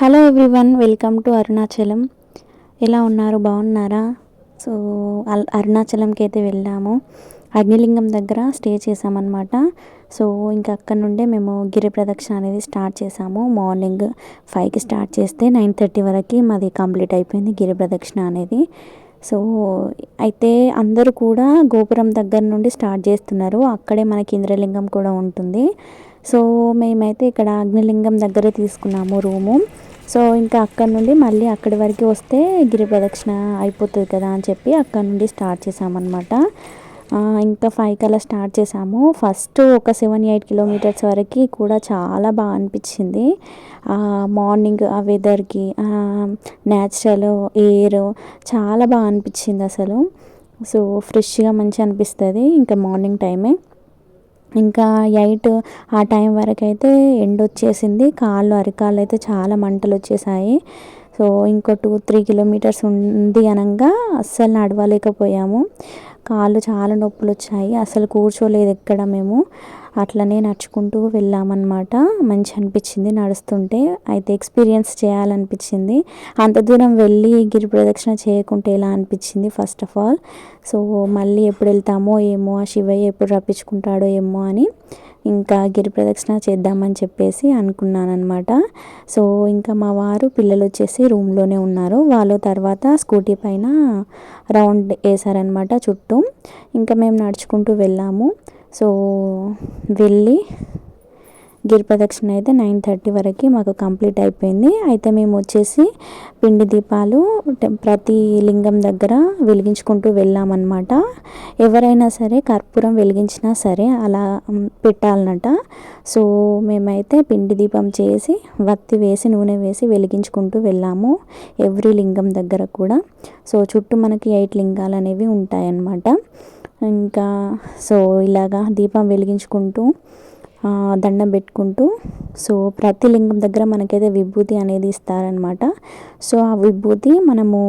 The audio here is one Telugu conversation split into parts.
Hello everyone welcome to Arunachalam ఎలా ఉన్నారు? బాగున్నారా? సో అరుణాచలంకి అయితే వెళ్ళాము. అగ్నిలింగం దగ్గర స్టే చేసామన్నమాట సో ఇంకా అక్కడ నుండే మేము గిరి ప్రదక్షిణ అనేది స్టార్ట్ చేసాము మార్నింగ్ ఫైవ్కి స్టార్ట్ చేస్తే నైన్ థర్టీ వరకు మాది కంప్లీట్ అయిపోయింది గిరి ప్రదక్షిణ అనేది. సో అయితే అందరూ కూడా గోపురం దగ్గర నుండి స్టార్ట్ చేస్తున్నారు. అక్కడే మనకి ఇంద్రలింగం కూడా ఉంటుంది. సో మేమైతే ఇక్కడ అగ్నిలింగం దగ్గర తీసుకున్నాము రూము. సో ఇంకా అక్కడ నుండి మళ్ళీ అక్కడి వరకు వస్తే గిరి ప్రదక్షిణ అయిపోతుంది కదా అని చెప్పి అక్కడ నుండి స్టార్ట్ చేసామన్నమాట ఇంకా ఫైవ్ కల్లా స్టార్ట్ చేసాము ఫస్ట్ ఒక సెవెన్ ఎయిట్ కిలోమీటర్స్ వరకు కూడా చాలా బాగా అనిపించింది. మార్నింగ్ ఆ వెదర్కి న్యాచురల్ ఎయిర్ చాలా బాగా అనిపించింది అసలు. సో ఫ్రెష్గా మంచిగా అనిపిస్తుంది. ఇంకా మార్నింగ్ టైమే ఇంకా ఎయిట్ ఆ టైం వరకు అయితే ఎండ్ వచ్చేసింది కాళ్ళు అరికాళ్ళు అయితే చాలా మంటలు వచ్చేసాయి సో ఇంకో టూ త్రీ కిలోమీటర్స్ ఉంది అనగా అస్సలు నడవలేకపోయాము. కాళ్ళు చాలా నొప్పులు వచ్చాయి అసలు కూర్చోలేదు ఎక్కడ మేము. అట్లనే నడుచుకుంటూ వెళ్ళామన్నమాట. మంచి అనిపించింది నడుస్తుంటే. అయితే ఎక్స్పీరియన్స్ చేయాలనిపించింది. అంత దూరం వెళ్ళి గిరి ప్రదక్షిణ చేయకుంటే ఎలా అనిపించింది ఫస్ట్ ఆఫ్ ఆల్? సో మళ్ళీ ఎప్పుడు వెళ్తామో ఏమో ఆ శివయ్య ఎప్పుడు రప్పించుకుంటాడో ఏమో అని ఇంకా గిరి ప్రదక్షిణ చేద్దామని చెప్పేసి అనుకున్నాను అనమాట సో ఇంకా మా వారు పిల్లలు వచ్చేసి రూమ్లోనే ఉన్నారు. వాళ్ళు తర్వాత స్కూటీ పైన రౌండ్ వేసారనమాట చుట్టూ. ఇంకా మేము నడుచుకుంటూ వెళ్ళాము. సో వెళ్ళి గిరి ప్రదక్షిణ అయితే నైన్ థర్టీ వరకు మాకు కంప్లీట్ అయిపోయింది. అయితే మేము వచ్చేసి పిండి దీపాలు ప్రతి లింగం దగ్గర వెలిగించుకుంటూ వెళ్ళామన్నమాట. ఎవరైనా సరే కర్పూరం వెలిగించినా సరే అలా పెట్టాలన్నట. సో మేమైతే పిండి దీపం చేసి వత్తి వేసి నూనె వేసి వెలిగించుకుంటూ వెళ్ళాము ఎవ్రీ లింగం దగ్గర కూడా. సో చుట్టూ మనకి ఎయిట్ లింగాలు అనేవి ఉంటాయన్నమాట. ఇంకా సో ఇలాగా దీపం వెలిగించుకుంటూ దండం పెట్టుకుంటూ సో ప్రతి లింగం దగ్గర మనకైతే విభూతి అనేది ఇస్తారనమాట సో ఆ విభూతి మనము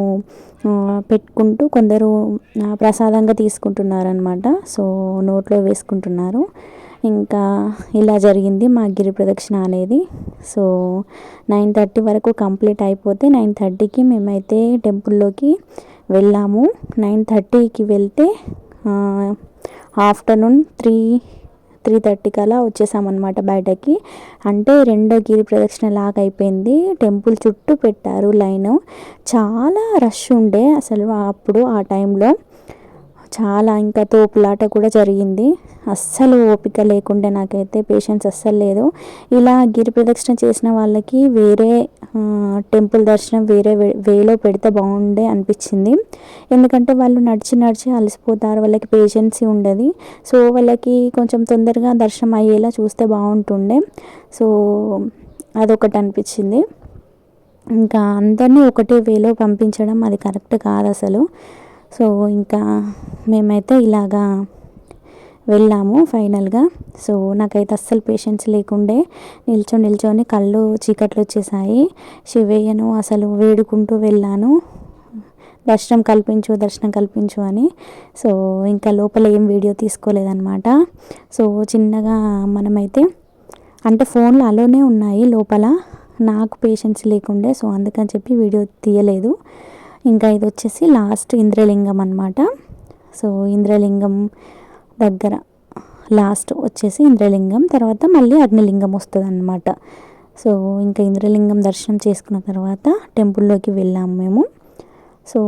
పెట్టుకుంటూ కొందరు ప్రసాదంగా తీసుకుంటున్నారనమాట సో నోట్లో వేసుకుంటున్నారు. ఇంకా ఇలా జరిగింది మా గిరి ప్రదక్షిణ అనేది. సో నైన్ థర్టీ వరకు కంప్లీట్ అయిపోతే నైన్ థర్టీకి మేమైతే టెంపుల్లోకి వెళ్ళాము. నైన్ థర్టీకి వెళ్తే ఆఫ్టర్నూన్ త్రీ త్రీ థర్టీకి అలా వచ్చేసామన్నమాట బయటకి. అంటే రెండో గిరి ప్రదక్షిణ లాగా అయిపోయింది. టెంపుల్ చుట్టూ పెట్టారు లైన్. చాలా రష్ ఉండే అసలు అప్పుడు ఆ టైంలో. చాలా ఇంకా తోపులాట కూడా జరిగింది. అస్సలు ఓపిక లేకుండే నాకైతే పేషెన్స్ అస్సలు లేదు. ఇలా గిరి ప్రదక్షిణ చేసిన వాళ్ళకి వేరే టెంపుల్ దర్శనం వేరే వేలో పెడితే బాగుండే అనిపించింది. ఎందుకంటే వాళ్ళు నడిచి నడిచి అలసిపోతారు వాళ్ళకి పేషెన్సీ ఉండదు. సో వాళ్ళకి కొంచెం తొందరగా దర్శనం అయ్యేలా చూస్తే బాగుంటుండే. సో అదొకటి అనిపించింది. ఇంకా అందరినీ ఒకటే వేలో పంపించడం అది కరెక్ట్ కాదు అసలు. సో ఇంకా మేమైతే ఇలాగా వెళ్ళాము ఫైనల్గా. సో నాకైతే అస్సలు పేషెన్స్ లేకుండే నిల్చో నిల్చొని కళ్ళు చీకట్లు వచ్చేసాయి. శివయ్యను అసలు వేడుకుంటూ వెళ్ళాను. దర్శనం కల్పించు దర్శనం కల్పించు అని. సో ఇంకా లోపల ఏం వీడియో తీసుకోలేదన్నమాట. సో చిన్నగా మనమైతే అంటే ఫోన్లు అలోనే ఉన్నాయి లోపల. నాకు పేషెన్స్ లేకుండే సో అందుకని చెప్పి వీడియో తీయలేదు. ఇంకా ఇది వచ్చేసి లాస్ట్ ఇంద్రలింగం అనమాట సో ఇంద్రలింగం దగ్గర లాస్ట్ వచ్చేసి ఇంద్రలింగం తర్వాత మళ్ళీ అగ్నిలింగం వస్తుంది అనమాట సో ఇంకా ఇంద్రలింగం దర్శనం చేసుకున్న తర్వాత టెంపుల్లోకి వెళ్ళాము మేము. సో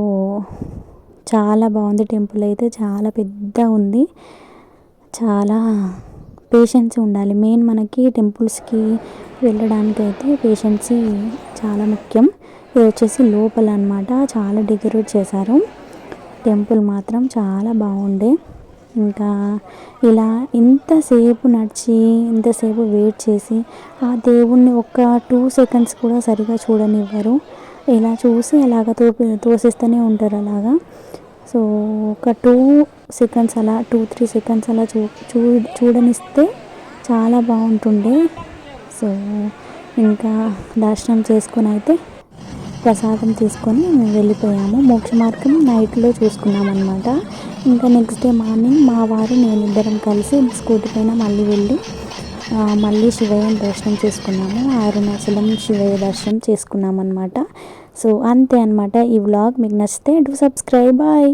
చాలా బాగుంది టెంపుల్ అయితే చాలా పెద్ద ఉంది. చాలా పేషెన్స్ ఉండాలి. మెయిన్ మనకి టెంపుల్స్కి వెళ్ళడానికి అయితే పేషెన్సీ చాలా ముఖ్యం. ఇది వచ్చేసి లోపల అనమాట చాలా డెకరేట్ చేశారు. టెంపుల్ మాత్రం చాలా బాగుండే. ఇంకా ఇలా ఇంతసేపు నడిచి ఇంతసేపు వెయిట్ చేసి ఆ దేవుణ్ణి ఒక టూ సెకండ్స్ కూడా సరిగా చూడనివ్వరు. ఇలా చూసి అలాగ తోపి తోసిస్తూనే ఉంటారు అలాగా. సో ఒక టూ సెకండ్స్ అలా టూ త్రీ సెకండ్స్ అలా చూ చూ చూడనిస్తే చాలా బాగుంటుండే. సో ఇంకా దర్శనం చేసుకొని అయితే ప్రసాదం తీసుకొని మేము వెళ్ళిపోయాము. మోక్ష మార్గం నైట్లో చూసుకున్నాం అనమాట ఇంకా నెక్స్ట్ డే మార్నింగ్ మా వారు నేను ఇద్దరం కలిసి స్కూటీ పైన మళ్ళీ వెళ్ళి మళ్ళీ శివయ్యని దర్శనం చేసుకున్నాము. అరుణాచలం శివయ్య దర్శనం చేసుకున్నాం అనమాట సో అంతే అనమాట ఈ వ్లాగ్ మీకు నచ్చితే డూ సబ్స్క్రైబ్ బాయ్